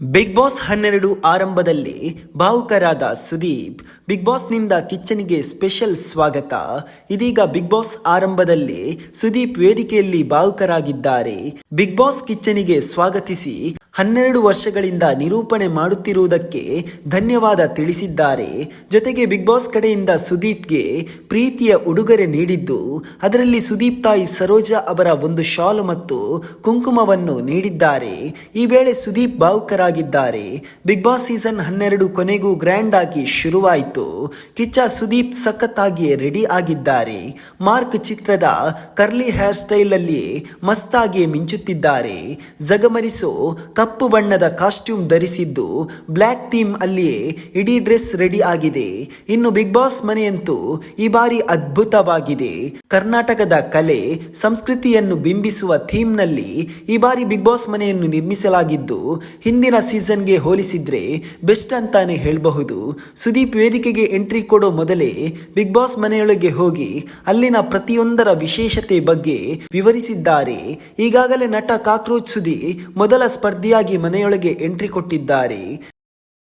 Big Boss ಹನ್ನೆರಡು ಆರಂಭದಲ್ಲಿ ಭಾವುಕರಾದ ಸುದೀಪ್ ಬಿಗ್ ಬಾಸ್ನಿಂದ ಕಿಚ್ಚನಿಗೆ ಸ್ಪೆಷಲ್ ಸ್ವಾಗತ. ಇದೀಗ ಬಿಗ್ ಬಾಸ್ ಆರಂಭದಲ್ಲಿ ಸುದೀಪ್ ವೇದಿಕೆಯಲ್ಲಿ ಭಾವುಕರಾಗಿದ್ದಾರೆ. ಬಿಗ್ ಬಾಸ್ ಕಿಚ್ಚನಿಗೆ ಸ್ವಾಗತಿಸಿ ಹನ್ನೆರಡು ವರ್ಷಗಳಿಂದ ನಿರೂಪಣೆ ಮಾಡುತ್ತಿರುವುದಕ್ಕೆ ಧನ್ಯವಾದ ತಿಳಿಸಿದ್ದಾರೆ. ಜೊತೆಗೆ ಬಿಗ್ ಬಾಸ್ ಕಡೆಯಿಂದ ಸುದೀಪ್ಗೆ ಪ್ರೀತಿಯ ಉಡುಗೊರೆ ನೀಡಿದ್ದು, ಅದರಲ್ಲಿ ಸುದೀಪ್ ತಾಯಿ ಸರೋಜಾ ಅವರ ಒಂದು ಶಾಲು ಮತ್ತು ಕುಂಕುಮವನ್ನು ನೀಡಿದ್ದಾರೆ. ಈ ವೇಳೆ ಸುದೀಪ್ ಭಾವುಕರಾಗಿದ್ದಾರೆ ಬಿಗ್ ಬಾಸ್ ಸೀಸನ್ ಹನ್ನೆರಡು ಕೊನೆಗೂ ಗ್ರ್ಯಾಂಡ್ ಆಗಿ ಶುರುವಾಯಿತು. ಕಿಚ್ಚ ಸುದೀಪ್ ಸಖತ್ತಾಗಿ ರೆಡಿ ಆಗಿದ್ದಾರೆ. ಮಾರ್ಕ್ ಚಿತ್ರದ ಕರ್ಲಿ ಹೇರ್ ಸ್ಟೈಲ್ ಅಲ್ಲಿ ಮಸ್ತಾಗಿ ಮಿಂಚುತ್ತಿದ್ದಾರೆ. ಜಗಮರಿಸೋ ಕಪ್ಪು ಬಣ್ಣದ ಕಾಸ್ಟ್ಯೂಮ್ ಧರಿಸಿದ್ದು ಬ್ಲ್ಯಾಕ್ ಥೀಮ್ ಅಲ್ಲಿಯೇ ಇಡೀ ಡ್ರೆಸ್ ರೆಡಿ ಆಗಿದೆ. ಇನ್ನು ಬಿಗ್ ಬಾಸ್ ಮನೆಯಂತೂ ಈ ಬಾರಿ ಅದ್ಭುತವಾಗಿದೆ. ಕರ್ನಾಟಕದ ಕಲೆ, ಸಂಸ್ಕೃತಿಯನ್ನು ಬಿಂಬಿಸುವ ಥೀಮ್ನಲ್ಲಿ ಈ ಬಾರಿ ಬಿಗ್ ಬಾಸ್ ಮನೆಯನ್ನು ನಿರ್ಮಿಸಲಾಗಿದ್ದು, ಹಿಂದಿನ ಸೀಸನ್ಗೆ ಹೋಲಿಸಿದ್ರೆ ಬೆಸ್ಟ್ ಅಂತಾನೆ ಹೇಳಬಹುದು. ಸುದೀಪ್ ವೇದಿಕೆಗೆ ಎಂಟ್ರಿ ಕೊಡೋ ಮೊದಲೇ ಬಿಗ್ ಬಾಸ್ ಮನೆಯೊಳಗೆ ಹೋಗಿ ಅಲ್ಲಿನ ಪ್ರತಿಯೊಂದರ ವಿಶೇಷತೆ ಬಗ್ಗೆ ವಿವರಿಸಿದ್ದಾರೆ. ಈಗಾಗಲೇ ನಟ ಕಾಕ್ರೋಚ್ ಸುದೀಪ್ ಮೊದಲ ಸ್ಪರ್ಧಿಯಾಗಿ ಮನೆಯೊಳಗೆ ಎಂಟ್ರಿ ಕೊಟ್ಟಿದ್ದಾರೆ.